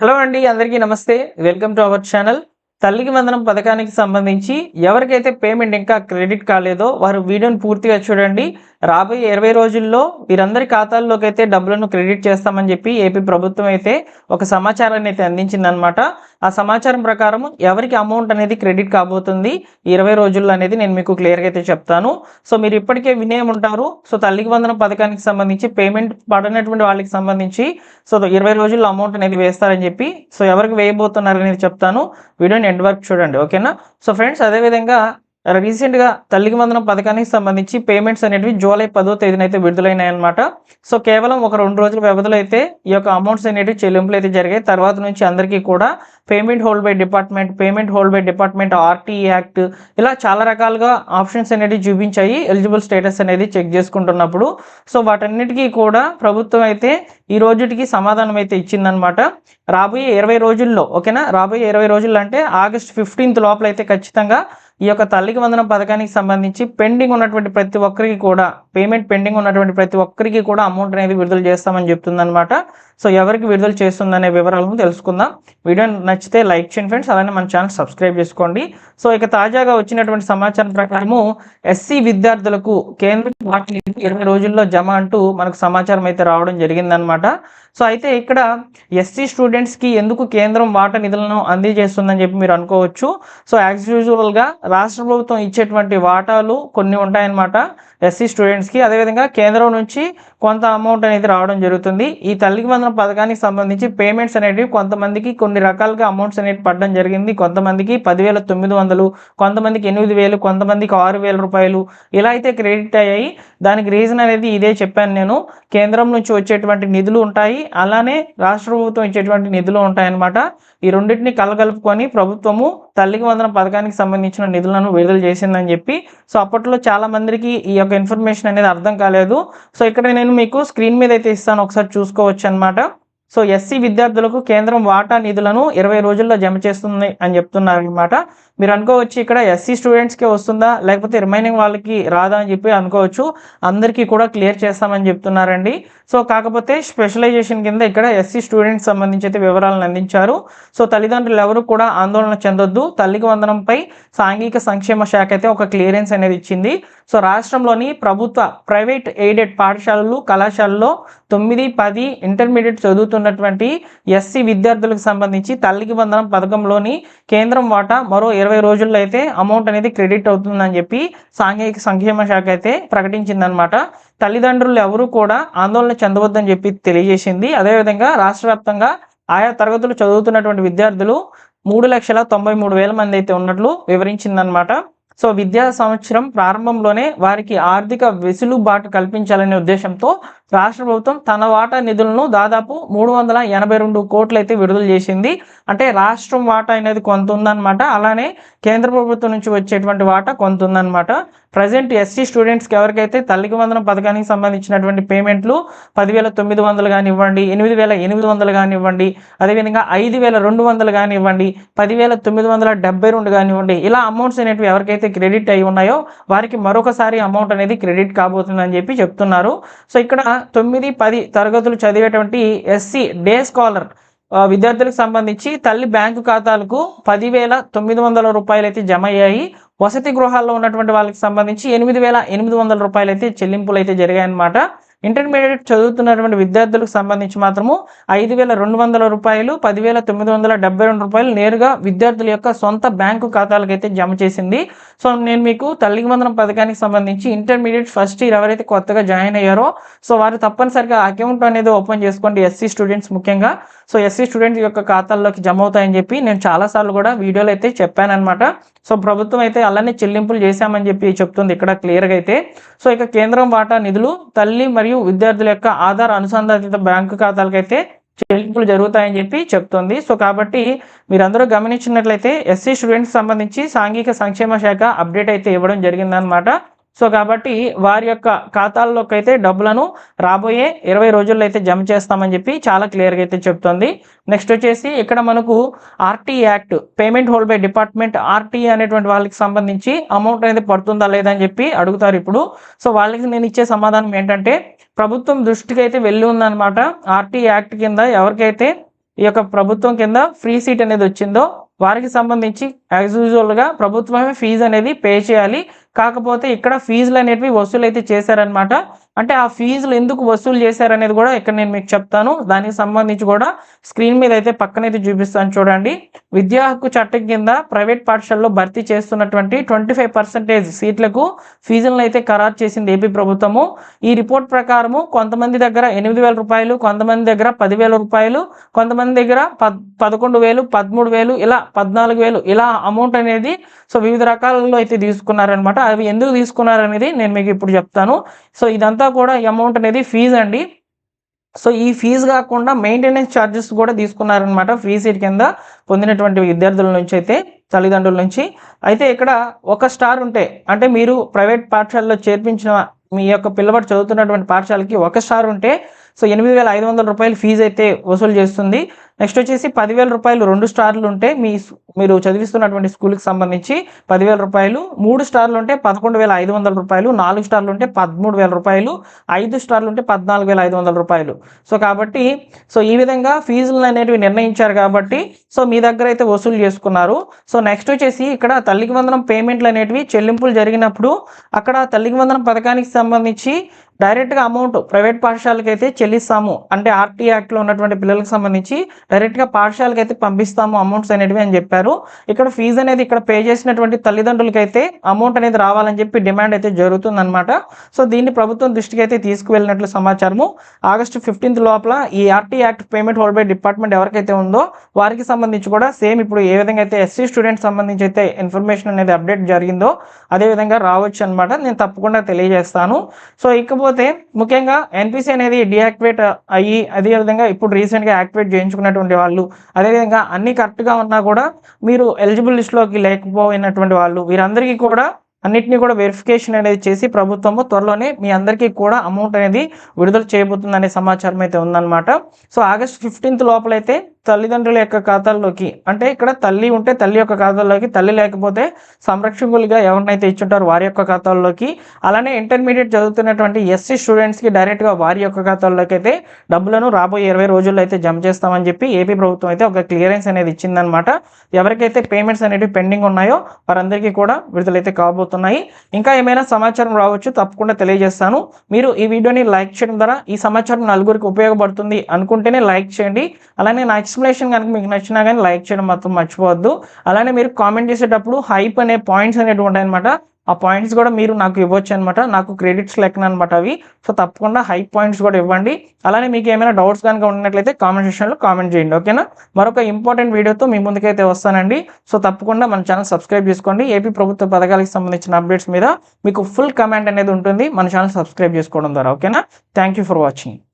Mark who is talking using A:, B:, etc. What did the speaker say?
A: Hello అండి అందరికీ నమస్తే. Welcome to our channel. Thalliki Vandanam పథకానికి సంబంధించి ఎవరికైతే పేమెంట్ ఇంకా క్రెడిట్ కాలేదో వారు వీడియోని పూర్తిగా చూడండి. రాబోయే ఇరవై రోజుల్లో వీరందరి ఖాతాల్లోకి అయితే డబ్బులను క్రెడిట్ చేస్తామని చెప్పి ఏపీ ప్రభుత్వం అయితే ఒక సమాచారాన్ని అయితే అందించిందనమాట ఆ సమాచారం ప్రకారం ఎవరికి అమౌంట్ అనేది క్రెడిట్ కాబోతుంది ఇరవై రోజుల్లో అనేది నేను మీకు క్లియర్గా అయితే చెప్తాను. సో మీరు ఇప్పటికే వినే ఉంటారు. సో తల్లికి వందనం పథకానికి సంబంధించి పేమెంట్ పడనటువంటి వాళ్ళకి సంబంధించి సో ఇరవై రోజుల్లో అమౌంట్ అనేది వేస్తారని చెప్పి సో ఎవరికి వేయబోతున్నారు అనేది చెప్తాను. వీడియోని ఎండ్ వర్క్ చూడండి ఓకేనా? సో ఫ్రెండ్స్ అదేవిధంగా రీసెంట్గా తల్లికి మందనం పథకానికి సంబంధించి పేమెంట్స్ అనేటివి జూలై పదో తేదీన అయితే విడుదలైనాయి అనమాట సో కేవలం ఒక రెండు రోజుల వ్యవధిలో అయితే ఈ యొక్క అమౌంట్స్ అనేటివి చెల్లింపులు అయితే జరిగాయి. తర్వాత నుంచి అందరికీ కూడా payment hold by department payment hold by department RT act ఇలా చాలా రకాలుగా ఆప్షన్స్ అనేవి చూపించాయి. ఎలిజిబుల్ స్టేటస్ అనేది చెక్ చేసుకుంటున్నప్పుడు. సో వాటన్నిటికీ కూడా ప్రభుత్వం అయితే ఈ రోజుటికి సమాధానం అయితే ఇచ్చిందనమాట రాబోయే ఇరవై రోజుల్లో ఓకేనా? రాబోయే ఇరవై రోజుల్లో అంటే ఆగస్ట్ ఫిఫ్టీన్త్ లోపల అయితే ఖచ్చితంగా ఈ యొక్క తల్లికి వందనం పథకానికి సంబంధించి పెండింగ్ ఉన్నటువంటి ప్రతి ఒక్కరికి కూడా పేమెంట్ పెండింగ్ ఉన్నటువంటి ప్రతి ఒక్కరికి కూడా అమౌంట్ అనేది విడుదల చేస్తామని చెప్తుందనమాట సో ఎవరికి విడుదల చేస్తుందనే వివరాలను తెలుసుకుందాం. వీడియో నచ్చితే లైక్ చేయండి ఫ్రెండ్స్. అలానే మన ఛానల్ సబ్స్క్రైబ్ చేసుకోండి. సో ఇక తాజాగా వచ్చినటువంటి సమాచారం ప్రకారము ఎస్సీ విద్యార్థులకు కేంద్ర ఇరవై రోజుల్లో జమ అంటూ మనకు సమాచారం అయితే రావడం జరిగిందనమాట సో అయితే ఇక్కడ ఎస్సీ స్టూడెంట్స్కి ఎందుకు కేంద్రం వాటా నిధులను అందజేస్తుందని చెప్పి మీరు అనుకోవచ్చు. సో యాజ్ యూజువల్గా రాష్ట్ర ప్రభుత్వం ఇచ్చేటువంటి వాటాలు కొన్ని ఉంటాయన్నమాట. ఎస్సీ స్టూడెంట్స్ పేరెంట్స్కి అదేవిధంగా కేంద్రం నుంచి కొంత అమౌంట్ అనేది రావడం జరుగుతుంది. ఈ తల్లికి వందన పథకానికి సంబంధించి పేమెంట్స్ అనేటివి కొంతమందికి కొన్ని రకాలుగా అమౌంట్స్ అనేవి పడడం జరిగింది. కొంతమందికి పదివేల తొమ్మిది వందలు కొంతమందికి ఎనిమిది వేలు కొంతమందికి ఆరు వేల రూపాయలు ఇలా అయితే క్రెడిట్ అయ్యాయి. దానికి రీజన్ అనేది ఇదే చెప్పాను నేను. కేంద్రం నుంచి వచ్చేటువంటి నిధులు ఉంటాయి. అలానే రాష్ట్ర ప్రభుత్వం ఇచ్చేటువంటి నిధులు ఉంటాయన్నమాట. ఈ రెండింటిని కలగలుపుకొని ప్రభుత్వము తల్లికి వందన పథకానికి సంబంధించిన నిధులను విడుదల చేసిందని చెప్పి సో అప్పట్లో చాలా మందికి ఈ యొక్క ఇన్ఫర్మేషన్ అనేది అర్థం కాలేదు. సో ఇక్కడ నేను మీకు స్క్రీన్ మీద అయితే ఇస్తాను ఒకసారి చూసుకోవచ్చు అనమాట సో ఎస్సీ విద్యార్థులకు కేంద్రం వాటా నిధులను ఇరవై రోజుల్లో జమ చేస్తుంది అని చెప్తున్నారు అనమాట మీరు అనుకోవచ్చు ఇక్కడ ఎస్సీ స్టూడెంట్స్కే వస్తుందా లేకపోతే రిమైనింగ్ వాళ్ళకి రాదా అని చెప్పి అనుకోవచ్చు. అందరికీ కూడా క్లియర్ చేస్తామని చెప్తున్నారండి. సో కాకపోతే స్పెషలైజేషన్ కింద ఇక్కడ ఎస్సీ స్టూడెంట్స్ సంబంధించి అయితే వివరాలను అందించారు. సో తల్లిదండ్రులు ఎవరు కూడా ఆందోళన చెందొద్దు. తల్లికి వందనంపై సాంఘిక సంక్షేమ శాఖ అయితే ఒక క్లియరెన్స్ అనేది ఇచ్చింది. సో రాష్ట్రంలోని ప్రభుత్వ ప్రైవేట్ ఎయిడెడ్ పాఠశాలలు కళాశాలలో తొమ్మిది పది ఇంటర్మీడియట్ చదువుతున్నటువంటి ఎస్సీ విద్యార్థులకు సంబంధించి తల్లికి వందనం పథకంలోని కేంద్రం వాటా మరో ఇరవై రోజుల్లో అయితే అమౌంట్ అనేది క్రెడిట్ అవుతుందని చెప్పి సాంఘిక సంక్షేమ శాఖ అయితే ప్రకటించిందనమాట తల్లిదండ్రులు ఎవరూ కూడా ఆందోళన చెందవద్దని చెప్పి తెలియజేసింది. అదేవిధంగా రాష్ట్ర వ్యాప్తంగా ఆయా తరగతులు చదువుతున్నటువంటి విద్యార్థులు మూడు లక్షల తొంభై మూడు వేల మంది అయితే ఉన్నట్లు వివరించిందనమాట సో విద్యా సంవత్సరం ప్రారంభంలోనే వారికి ఆర్థిక వెసులుబాటు కల్పించాలనే ఉద్దేశంతో రాష్ట్ర ప్రభుత్వం తన వాటా నిధులను దాదాపు మూడు వందల ఎనభై రెండు కోట్లు అయితే విడుదల చేసింది. అంటే రాష్ట్రం వాటా అనేది కొంత ఉందన్నమాట. అలానే కేంద్ర ప్రభుత్వం నుంచి వచ్చేటువంటి వాటా కొంత ఉందన్నమాట. ప్రజెంట్ ఎస్సీ స్టూడెంట్స్కి ఎవరికైతే తల్లికి వందనం పథకానికి సంబంధించినటువంటి పేమెంట్లు పదివేల తొమ్మిది వందలు కానివ్వండి ఎనిమిది వేల ఎనిమిది వందలు కానివ్వండి అదేవిధంగా ఐదు వేల రెండు వందలు కానివ్వండి పదివేల తొమ్మిది వందల డెబ్బై రెండు కానివ్వండి ఇలా అమౌంట్స్ అనేటివి ఎవరికైతే క్రెడిట్ అయి ఉన్నాయో వారికి మరొకసారి అమౌంట్ అనేది క్రెడిట్ కాబోతుందని చెప్పి చెప్తున్నారు. సో ఇక్కడ తొమ్మిది పది తరగతులు చదివేటువంటి ఎస్సీ డే స్కాలర్ విద్యార్థులకు సంబంధించి తల్లి బ్యాంకు ఖాతాలకు పదివేల తొమ్మిది వందల రూపాయలు అయితే జమ అయ్యాయి. వసతి గృహాల్లో ఉన్నటువంటి వాళ్ళకి సంబంధించి ఎనిమిది వేల ఎనిమిది వందల రూపాయలు అయితే చెల్లింపులు అయితే జరిగాయన్నమాట. ఇంటర్మీడియట్ చదువుతున్నటువంటి విద్యార్థులకు సంబంధించి మాత్రము ఐదు వేల రెండు వందల రూపాయలు పదివేల తొమ్మిది వందల డెబ్బై రెండు రూపాయలు నేరుగా విద్యార్థుల యొక్క సొంత బ్యాంకు ఖాతాలకు అయితే జమ చేసింది. సో నేను మీకు తల్లికి వందనం పథకానికి సంబంధించి ఇంటర్మీడియట్ ఫస్ట్ ఇయర్ ఎవరైతే కొత్తగా జాయిన్ అయ్యారో సో వారు తప్పనిసరిగా అకౌంట్ అనేది ఓపెన్ చేసుకోండి ఎస్సీ స్టూడెంట్స్ ముఖ్యంగా. సో ఎస్సీ స్టూడెంట్స్ యొక్క ఖాతాల్లోకి జమ అవుతాయని చెప్పి నేను చాలాసార్లు కూడా వీడియోలు అయితే చెప్పానమాట సో ప్రభుత్వం అయితే అలానే చెల్లింపులు చేశామని చెప్పి చెప్తుంది ఇక్కడ క్లియర్గా అయితే. సో ఇక కేంద్రం వాటా నిధులు తల్లి మరియు విద్యార్థుల యొక్క ఆధార్ అనుసంధానిత బ్యాంకు ఖాతాలకైతే చెల్లింపులు జరుగుతాయని చెప్పి చెప్తుంది. సో కాబట్టి మీరందరూ గమనించినట్లయితే ఎస్సీ స్టూడెంట్స్ సంబంధించి సాంఘిక సంక్షేమ శాఖ అప్డేట్ అయితే ఇవ్వడం జరిగిందనమాట సో కాబట్టి వారి యొక్క ఖాతాల్లోకి అయితే డబ్బులను రాబోయే ఇరవై రోజుల్లో అయితే జమ చేస్తామని చెప్పి చాలా క్లియర్గా అయితే చెప్తుంది. నెక్స్ట్ వచ్చేసి ఇక్కడ మనకు RT act payment hold by department RT అనేటువంటి వాళ్ళకి సంబంధించి అమౌంట్ అనేది పడుతుందా లేదా అని చెప్పి అడుగుతారు ఇప్పుడు. సో వాళ్ళకి నేను ఇచ్చే సమాధానం ఏంటంటే ప్రభుత్వం దృష్టికి అయితే వెళ్ళి ఉందన్నమాట. ఆర్టీ యాక్ట్ కింద ఎవరికైతే ఈ యొక్క ప్రభుత్వం కింద ఫ్రీ సీట్ అనేది వచ్చిందో వారికి సంబంధించి యాజ్ యూజువల్గా ప్రభుత్వమే ఫీజు అనేది పే చేయాలి. కాకపోతే ఇక్కడ ఫీజులు అనేటివి వసూలు అయితే చేశారనమాట అంటే ఆ ఫీజులు ఎందుకు వసూలు చేశారనేది కూడా ఇక్కడ నేను మీకు చెప్తాను. దానికి సంబంధించి కూడా స్క్రీన్ మీద అయితే పక్కనైతే చూపిస్తాను చూడండి. విద్యా హక్కు చట్టం కింద ప్రైవేట్ పాఠశాలలో భర్తీ చేస్తున్నటువంటి ట్వంటీ ఫైవ్ పర్సెంటేజ్ సీట్లకు ఫీజులను అయితే ఖరారు చేసింది ఏపీ ప్రభుత్వము. ఈ రిపోర్ట్ ప్రకారము కొంతమంది దగ్గర ఎనిమిది వేల రూపాయలు కొంతమంది దగ్గర పదివేల రూపాయలు కొంతమంది దగ్గర పద్ పదకొండు వేలు పదమూడు వేలు ఇలా పద్నాలుగు వేలు ఇలా అమౌంట్ అనేది సో వివిధ రకాలలో అయితే తీసుకున్నారనమాట అవి ఎందుకు తీసుకున్నారనేది నేను మీకు ఇప్పుడు చెప్తాను. సో ఇదంతా కూడా అమౌంట్ అనేది ఫీజు అండి. సో ఈ ఫీజు కాకుండా మెయింటెనెన్స్ ఛార్జెస్ కూడా తీసుకున్నారనమాట ఫ్రీ సీట్ కింద పొందినటువంటి విద్యార్థుల నుంచి అయితే తల్లిదండ్రుల నుంచి. అయితే ఇక్కడ ఒక స్టార్ ఉంటే అంటే మీరు ప్రైవేట్ పాఠశాలలో చేర్పించిన మీ యొక్క పిల్లవాడు చదువుతున్నటువంటి పాఠశాలకి ఒక స్టార్ ఉంటే సో ఎనిమిది వేల ఐదు వందల రూపాయలు ఫీజు అయితే వసూలు చేస్తుంది. నెక్స్ట్ వచ్చేసి పదివేల రూపాయలు రెండు స్టార్లు ఉంటే మీ మీరు చదివిస్తున్నటువంటి స్కూల్కి సంబంధించి పదివేల రూపాయలు మూడు స్టార్లు ఉంటే పదకొండు వేల ఐదు వందల రూపాయలు నాలుగు స్టార్లు ఉంటే పదమూడు వేల రూపాయలు ఐదు స్టార్లు ఉంటే పద్నాలుగు వేల ఐదు వందల రూపాయలు. సో కాబట్టి సో ఈ విధంగా ఫీజులు అనేటివి నిర్ణయించారు కాబట్టి సో మీ దగ్గర అయితే వసూలు చేసుకున్నారు. సో నెక్స్ట్ వచ్చేసి ఇక్కడ తల్లికి వందనం పేమెంట్లు అనేటివి చెల్లింపులు జరిగినప్పుడు అక్కడ తల్లికి వందనం పథకానికి సంబంధించి డైరెక్ట్గా అమౌంట్ ప్రైవేట్ పాఠశాలకి అయితే చెల్లిస్తాము. అంటే ఆర్టీ యాక్ట్లో ఉన్నటువంటి పిల్లలకు సంబంధించి డైరెక్ట్గా పాఠశాలకి అయితే పంపిస్తాము అమౌంట్స్ అనేటివి అని చెప్పారు. ఇక్కడ ఫీజు అనేది ఇక్కడ పే చేసినటువంటి తల్లిదండ్రులకి అయితే అమౌంట్ అనేది రావాలని చెప్పి డిమాండ్ అయితే జరుగుతుందన్నమాట. సో దీన్ని ప్రభుత్వం దృష్టికి అయితే తీసుకువెళ్ళినట్లు సమాచారము. ఆగస్టు ఫిఫ్టీన్త్ లోపల ఈ RT act payment hold by department ఎవరికైతే ఉందో వారికి సంబంధించి కూడా సేమ్ ఇప్పుడు ఏ విధంగా అయితే ఎస్సీ స్టూడెంట్ సంబంధించి అయితే ఇన్ఫర్మేషన్ అనేది అప్డేట్ జరిగిందో అదే విధంగా రావచ్చు అనమాట నేను తప్పకుండా తెలియజేస్తాను. సో ఇకపోతే ముఖ్యంగా ఎన్పిసి అనేది డియాక్టివేట్ అయ్యి అదే విధంగా ఇప్పుడు రీసెంట్గా యాక్టివేట్ చేయించుకున్నటువంటి వాళ్ళు అదేవిధంగా అన్ని కరెక్ట్గా ఉన్నా కూడా మీరు ఎలిజిబుల్ లిస్ట్లోకి లేకపోయినటువంటి వాళ్ళు వీరందరికీ కూడా అన్నిటినీ కూడా వెరిఫికేషన్ అనేది చేసి ప్రభుత్వము త్వరలోనే మీ అందరికీ కూడా అమౌంట్ అనేది విడుదల చేయబోతుందనే సమాచారం అయితే ఉందన్నమాట. సో ఆగస్ట్ ఫిఫ్టీన్త్ లోపలైతే తల్లిదండ్రుల యొక్క ఖాతాల్లోకి అంటే ఇక్కడ తల్లి ఉంటే తల్లి యొక్క ఖాతాల్లోకి తల్లి లేకపోతే సంరక్షకులుగా ఎవరినైతే ఇచ్చుంటారో వారి యొక్క ఖాతాల్లోకి అలానే ఇంటర్మీడియట్ చదువుతున్నటువంటి ఎస్సీ స్టూడెంట్స్కి డైరెక్ట్గా వారి యొక్క ఖాతాల్లోకి అయితే డబ్బులను రాబోయే ఇరవై రోజుల్లో అయితే జమ చేస్తామని చెప్పి ఏపీ ప్రభుత్వం అయితే ఒక క్లియరెన్స్ అనేది ఇచ్చిందనమాట ఎవరికైతే పేమెంట్స్ అనేవి పెండింగ్ ఉన్నాయో వారందరికీ కూడా విడుదలైతే కాబోతున్నాయి. ఇంకా ఏమైనా సమాచారం రావచ్చు తప్పకుండా తెలియజేస్తాను. మీరు ఈ వీడియోని లైక్ చేయడం ద్వారా ఈ సమాచారం నలుగురికి ఉపయోగపడుతుంది అనుకుంటేనే లైక్ చేయండి. అలానే నా ఎక్స్ప్లెనేషన్ కనుక మీకు నచ్చినా కానీ లైక్ చేయడం మాత్రం మర్చిపోవద్దు. అలానే మీరు కామెంట్ చేసేటప్పుడు హైప్ అనే పాయింట్స్ అనేవి ఉంటాయన్నమాట. ఆ పాయింట్స్ కూడా మీరు నాకు ఇవ్వచ్చు అనమాట నాకు క్రెడిట్స్ లెక్కన అనమాట అవి. సో తప్పకుండా హై పాయింట్స్ కూడా ఇవ్వండి. అలానే మీకు ఏమైనా డౌట్స్ కనుక ఉన్నట్లయితే కామెంట్ సెక్షన్లో కామెంట్ చేయండి ఓకేనా? మరొక ఇంపార్టెంట్ వీడియోతో మీ ముందుకైతే వస్తానండి. సో తప్పకుండా మన ఛానల్ సబ్స్క్రైబ్ చేసుకోండి. ఏపీ ప్రభుత్వ పథకాలకు సంబంధించిన అప్డేట్స్ మీద మీకు ఫుల్ కమెంట్ అనేది ఉంటుంది. మన ఛానల్ సబ్స్క్రైబ్ చేసుకోవడం ద్వారా ఓకేనా? Thank you for watching